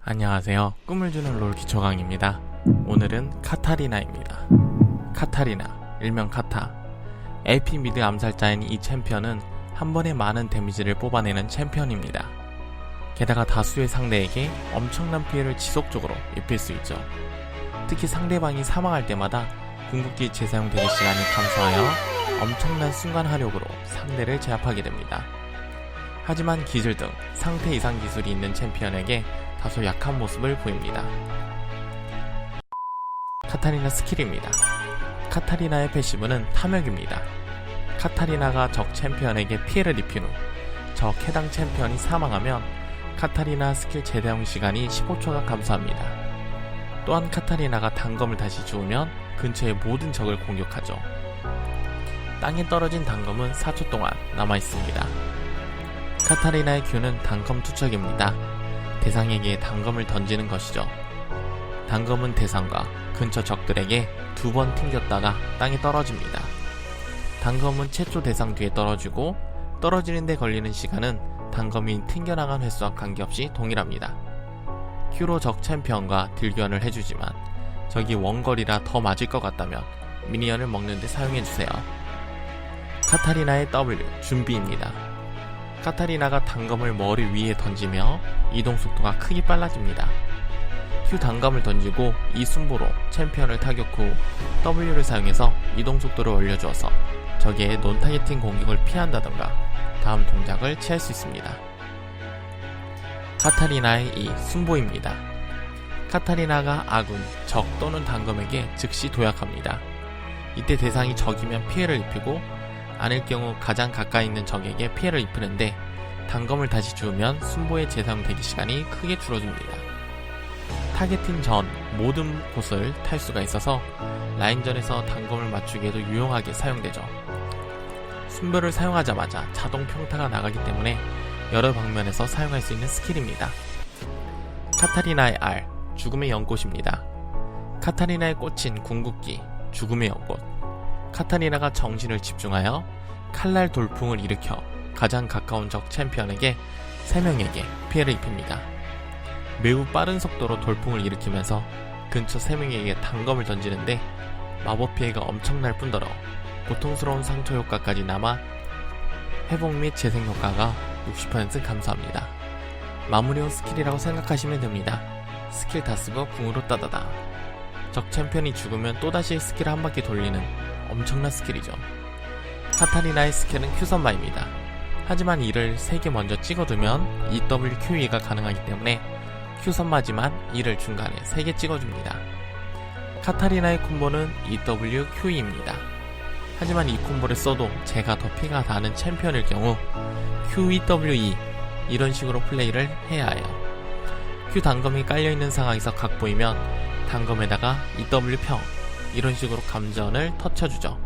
안녕하세요. 꿈을 주는 롤 기초강입니다. 오늘은 카타리나입니다. 카타리나, 일명 카타. AP 미드 암살자인 이 챔피언은 한 번에 많은 데미지를 뽑아내는 챔피언입니다. 게다가 다수의 상대에게 엄청난 피해를 지속적으로 입힐 수 있죠. 특히 상대방이 사망할 때마다 궁극기 재사용 대기 시간이 감소하여 엄청난 순간 화력으로 상대를 제압하게 됩니다. 하지만 기술 등 상태 이상 기술이 있는 챔피언에게 다소 약한 모습을 보입니다. 카타리나 스킬입니다. 카타리나의 패시브는 탐욕입니다. 카타리나가 적 챔피언에게 피해를 입힌 후 적 해당 챔피언이 사망하면 카타리나 스킬 재사용 시간이 15초가 감소합니다. 또한 카타리나가 단검을 다시 주우면 근처의 모든 적을 공격하죠. 땅에 떨어진 단검은 4초 동안 남아 있습니다. 카타리나의 큐는 단검 투척입니다. 대상에게 단검을 던지는 것이죠. 단검은 대상과 근처 적들에게 두 번 튕겼다가 땅에 떨어집니다. 단검은 최초 대상 뒤에 떨어지고 떨어지는데 걸리는 시간은 단검이 튕겨나간 횟수와 관계없이 동일합니다. 큐로 적 챔피언과 딜교환을 해주지만 적이 원거리라 더 맞을 것 같다면 미니언을 먹는데 사용해주세요. 카타리나의 W 준비입니다. 카타리나가 단검을 머리 위에 던지며 이동 속도가 크게 빨라집니다. Q 단검을 던지고 이 순보로 챔피언을 타격 후 W를 사용해서 이동 속도를 올려주어서 적의 논 타겟팅 공격을 피한다던가 다음 동작을 취할 수 있습니다. 카타리나의 이 순보입니다. 카타리나가 아군, 적 또는 단검에게 즉시 도약합니다. 이때 대상이 적이면 피해를 입히고 아닐 경우 가장 가까이 있는 적에게 피해를 입히는데 단검을 다시 주우면 순보의 재사용 대기 시간이 크게 줄어듭니다. 타겟팅 전 모든 곳을 탈 수가 있어서 라인전에서 단검을 맞추기에도 유용하게 사용되죠. 순보를 사용하자마자 자동 평타가 나가기 때문에 여러 방면에서 사용할 수 있는 스킬입니다. 카타리나의 R, 죽음의 연꽃입니다. 카타리나의 꽃인 궁극기, 죽음의 연꽃. 카타리나가 정신을 집중하여 칼날 돌풍을 일으켜 가장 가까운 적 챔피언에게 3명에게 피해를 입힙니다. 매우 빠른 속도로 돌풍을 일으키면서 근처 3명에게 단검을 던지는데 마법 피해가 엄청날 뿐더러 고통스러운 상처 효과까지 남아 회복 및 재생 효과가 60% 감소합니다. 마무리용 스킬이라고 생각하시면 됩니다. 스킬 다 쓰고 궁으로 따다다. 적 챔피언이 죽으면 또다시 스킬 한 바퀴 돌리는 엄청난 스킬이죠. 카타리나의 스킬은 Q선마입니다. 하지만 이를 3개 먼저 찍어두면 EWQE가 가능하기 때문에 Q선마지만 이를 중간에 3개 찍어줍니다. 카타리나의 콤보는 EWQE입니다. 하지만 이 콤보를 써도 제가 더 피가 나는 챔피언일 경우 QEWE 이런 식으로 플레이를 해야 해요. Q 단검이 깔려있는 상황에서 각 보이면 단검에다가 EW평 이런 식으로 감전을 터쳐주죠.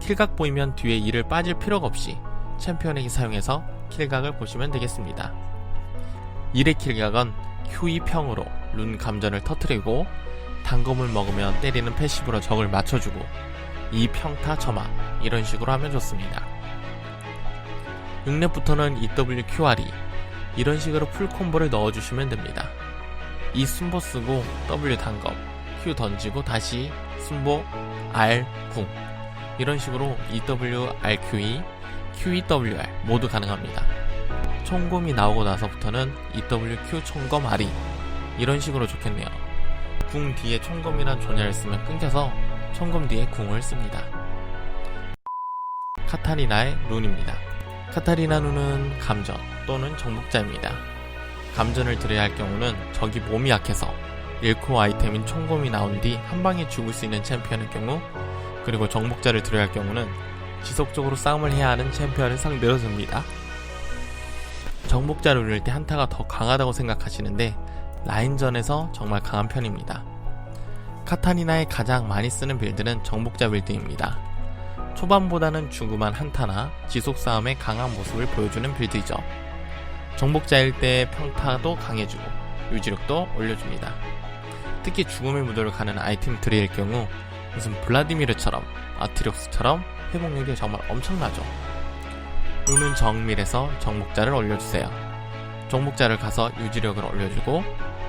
킬각 보이면 뒤에 이를 빠질 필요가 없이 챔피언에게 사용해서 킬각을 보시면 되겠습니다. 1의 킬각은 Q2평으로 룬 감전을 터트리고 단검을 먹으면 때리는 패시브로 적을 맞춰주고 2평타 점화 이런 식으로 하면 좋습니다. 6렙부터는 EWQRE 이런 식으로 풀콤보를 넣어주시면 됩니다. 이 순보 쓰고 W 단검 Q 던지고 다시 순보 R 궁 이런 식으로 EWRQE, QEWR 모두 가능합니다. 총검이 나오고 나서부터는 EWQ 총검 RE 이런 식으로 좋겠네요. 궁 뒤에 총검이란 존재를 쓰면 끊겨서 총검 뒤에 궁을 씁니다. 카타리나의 룬입니다. 카타리나 룬은 감전 또는 정복자입니다. 감전을 들여야 할 경우는 적이 몸이 약해서 1코 아이템인 총검이 나온 뒤 한 방에 죽을 수 있는 챔피언의 경우 그리고 정복자를 할 경우는 지속적으로 싸움을 해야 하는 챔피언을 상대로 줍니다. 정복자를 누를 때 한타가 더 강하다고 생각하시는데 라인전에서 정말 강한 편입니다. 카타리나의 가장 많이 쓰는 빌드는 정복자 빌드입니다. 초반보다는 중후반 한타나 지속 싸움의 강한 모습을 보여주는 빌드이죠. 정복자일 때 평타도 강해주고 유지력도 올려줍니다. 특히 죽음의 무도를 가는 아이템 트리일 경우 무슨 블라디미르처럼 아트록스처럼 회복력이 정말 엄청나죠. 룬은 정밀해서 정복자를 올려주세요. 정복자를 가서 유지력을 올려주고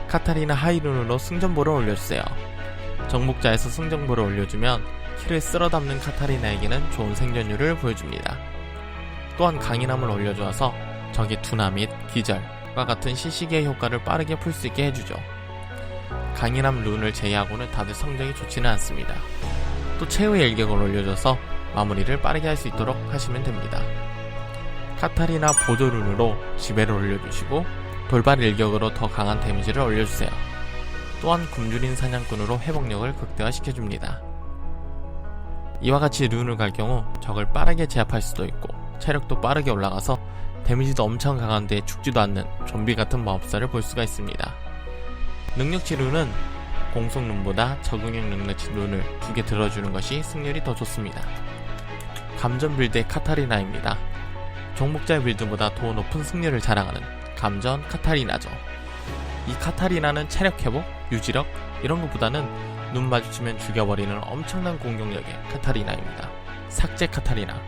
카타리나 하이룬으로 승전보를 올려주세요. 정복자에서 승전보를 올려주면 키를 쓸어 담는 카타리나에게는 좋은 생존율을 보여줍니다. 또한 강인함을 올려주어서 적의 둔화 및 기절과 같은 시시기의 효과를 빠르게 풀 수 있게 해주죠. 강인함 룬을 제외하고는 다들 성적이 좋지는 않습니다. 또 최후의 일격을 올려줘서 마무리를 빠르게 할 수 있도록 하시면 됩니다. 카타리나 보조 룬으로 지배를 올려주시고 돌발 일격으로 더 강한 데미지를 올려주세요. 또한 굶주린 사냥꾼으로 회복력을 극대화시켜줍니다. 이와 같이 룬을 갈 경우 적을 빠르게 제압할 수도 있고 체력도 빠르게 올라가서 데미지도 엄청 강한데 죽지도 않는 좀비 같은 마법사를 볼 수가 있습니다. 능력치 룬은 공속 룬보다 적응형 능력치 룬을 두 개 들어주는 것이 승률이 더 좋습니다. 감전 빌드의 카타리나입니다. 종목자의 빌드보다 더 높은 승률을 자랑하는 감전 카타리나죠. 이 카타리나는 체력 회복, 유지력 이런 것보다는 눈 마주치면 죽여버리는 엄청난 공격력의 카타리나입니다. 삭제 카타리나.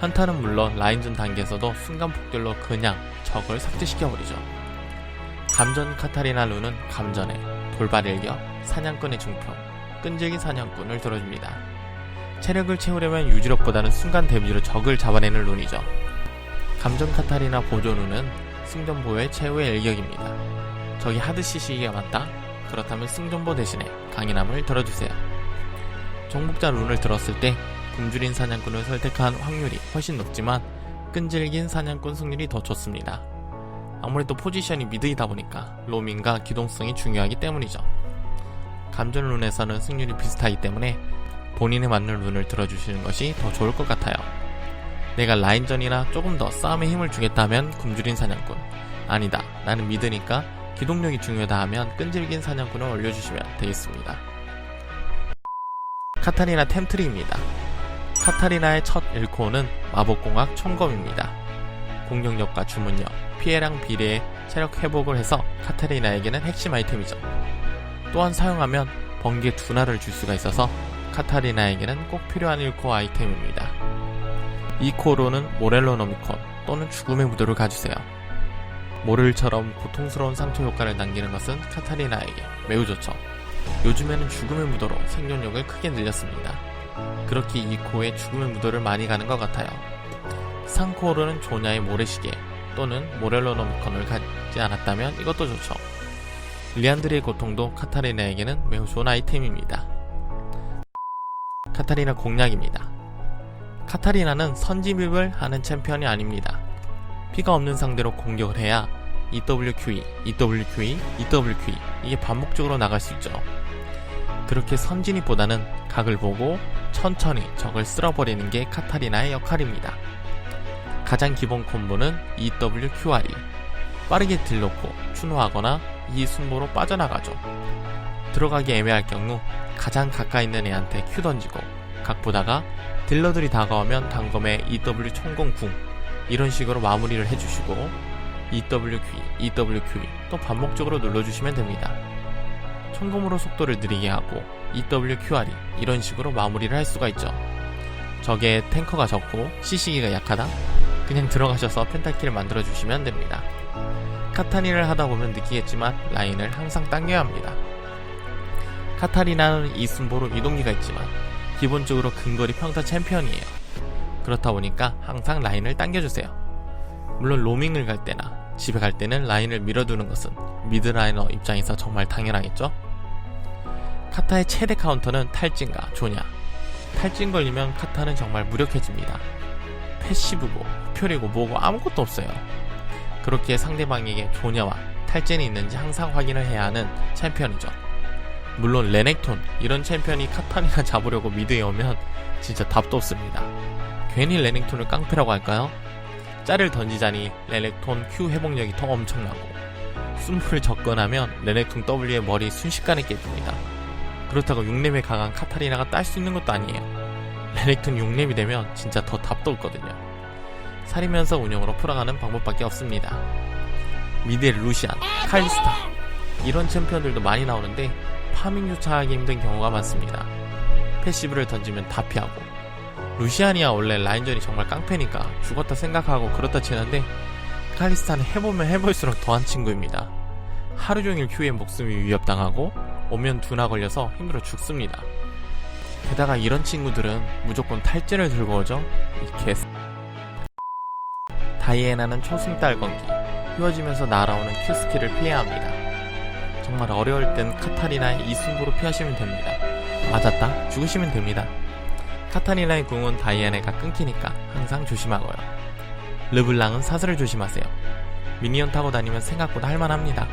한타는 물론 라인전 단계에서도 순간 폭결로 그냥 적을 삭제시켜버리죠. 감전 카타리나 룬은 감전에 돌발 일격, 사냥꾼의 중평, 끈질긴 사냥꾼을 들어줍니다. 체력을 채우려면 유지력보다는 순간 데미지로 적을 잡아내는 룬이죠. 감전 카타리나 보조 룬은 승전보의 최후의 일격입니다. 적이 하드 CC가 많다? 그렇다면 승전보 대신에 강인함을 들어주세요. 정복자 룬을 들었을 때 굶주린 사냥꾼을 선택한 확률이 훨씬 높지만 끈질긴 사냥꾼 승률이 더 좋습니다. 아무래도 포지션이 미드이다 보니까 로밍과 기동성이 중요하기 때문이죠. 감전 룬에서는 승률이 비슷하기 때문에 본인에 맞는 룬을 들어주시는 것이 더 좋을 것 같아요. 내가 라인전이나 조금 더 싸움에 힘을 주겠다면 굶주린 사냥꾼 아니다 나는 미드니까 기동력이 중요하다 하면 끈질긴 사냥꾼을 올려주시면 되겠습니다. 카타리나 템트리입니다. 카타리나의 첫 1코어는 마법공학 총검입니다. 공격력과 주문력, 피해량 비례의 체력 회복을 해서 카타리나에게는 핵심 아이템이죠. 또한 사용하면 번개 둔화를 줄 수가 있어서 카타리나에게는 꼭 필요한 1코어 아이템입니다. 2코어로는 모렐로 노미콘 또는 죽음의 무도를 가주세요. 모를처럼 고통스러운 상처 효과를 남기는 것은 카타리나에게 매우 좋죠. 요즘에는 죽음의 무도로 생존력을 크게 늘렸습니다. 그렇게 2코어에 죽음의 무도를 많이 가는 것 같아요. 3코어로는 조냐의 모래시계 또는 모렐로 노미콘을 갖지 않았다면 이것도 좋죠. 리안드리의 고통도 카타리나에게는 매우 좋은 아이템입니다. 카타리나 공략입니다. 카타리나는 선지맵을 하는 챔피언이 아닙니다. 피가 없는 상대로 공격을 해야 EWQE, EWQE, EWQE 이게 반복적으로 나갈 수 있죠. 그렇게 선진입보다는 각을 보고 천천히 적을 쓸어버리는 게 카타리나의 역할입니다. 가장 기본 콤보는 EWQR이 빠르게 딜놓고 추노하거나 이 순보로 빠져나가죠. 들어가기 애매할 경우 가장 가까이 있는 애한테 Q 던지고 각 보다가 딜러들이 다가오면 단검에 EW 총공궁 이런 식으로 마무리를 해주시고 EWQ, EWQ 또 반복적으로 눌러주시면 됩니다. 총검으로 속도를 느리게 하고 EWQR이 이런 식으로 마무리를 할 수가 있죠. 적의 탱커가 적고 CC기가 약하다? 그냥 들어가셔서 펜타키를 만들어주시면 됩니다. 카타리를 하다 보면 느끼겠지만 라인을 항상 당겨야 합니다. 카타리나는 이순보로 이동기가 있지만 기본적으로 근거리 평타 챔피언이에요. 그렇다 보니까 항상 라인을 당겨주세요. 물론 로밍을 갈 때나 집에 갈 때는 라인을 밀어두는 것은 미드라이너 입장에서 정말 당연하겠죠? 카타의 최대 카운터는 탈진과 조냐. 탈진 걸리면 카타는 정말 무력해집니다. 패시브고, 표리고 뭐고 아무것도 없어요. 그렇게 상대방에게 조냐와 탈진이 있는지 항상 확인을 해야 하는 챔피언이죠. 물론 레넥톤 이런 챔피언이 카타리나 잡으려고 미드에 오면 진짜 답도 없습니다. 괜히 레넥톤을 깡패라고 할까요? 짤을 던지자니 레넥톤 Q 회복력이 더 엄청나고 순풀을 접근하면 레넥톤 W의 머리 순식간에 깨집니다. 그렇다고 6렙에 강한 카타리나가 딸 수 있는 것도 아니에요. 레넥톤 6렙이 되면 진짜 더 답도 없거든요. 살이면서 운영으로 풀어가는 방법밖에 없습니다. 미드의 루시안, 칼리스타 이런 챔피언들도 많이 나오는데 파밍조차 하기 힘든 경우가 많습니다. 패시브를 던지면 다 피하고 루시안이야 원래 라인전이 정말 깡패니까 죽었다 생각하고 그렇다 치는데 칼리스타는 해보면 해볼수록 더한 친구입니다. 하루 종일 큐에 목숨이 위협당하고 오면 두나 걸려서 힘들어 죽습니다. 게다가 이런 친구들은 무조건 탈진을 들고 오죠. 이 개. 다이애나는 초승달 건기, 휘어지면서 날아오는 큐 스킬을 피해야 합니다. 정말 어려울 땐 카타리나의 이 승부로 피하시면 됩니다. 맞았다? 죽으시면 됩니다. 카타리나의 궁은 다이애나가 끊기니까 항상 조심하고요. 르블랑은 사슬을 조심하세요. 미니언 타고 다니면 생각보다 할만합니다.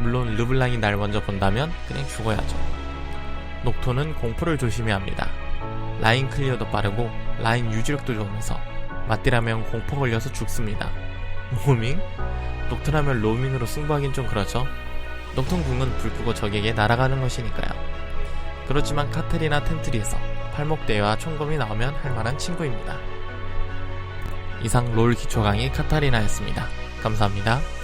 물론 르블랑이 날 먼저 본다면 그냥 죽어야죠. 녹토는 공포를 조심해야 합니다. 라인 클리어도 빠르고 라인 유지력도 좋으면서 맞디라면 공포 걸려서 죽습니다. 로밍? 녹토라면 로밍으로 승부하긴 좀 그렇죠. 녹통 궁은 불 끄고 적에게 날아가는 것이니까요. 그렇지만 카테리나 텐트리에서 팔목대와 총검이 나오면 할만한 친구입니다. 이상 롤 기초 강의 카타리나였습니다. 감사합니다.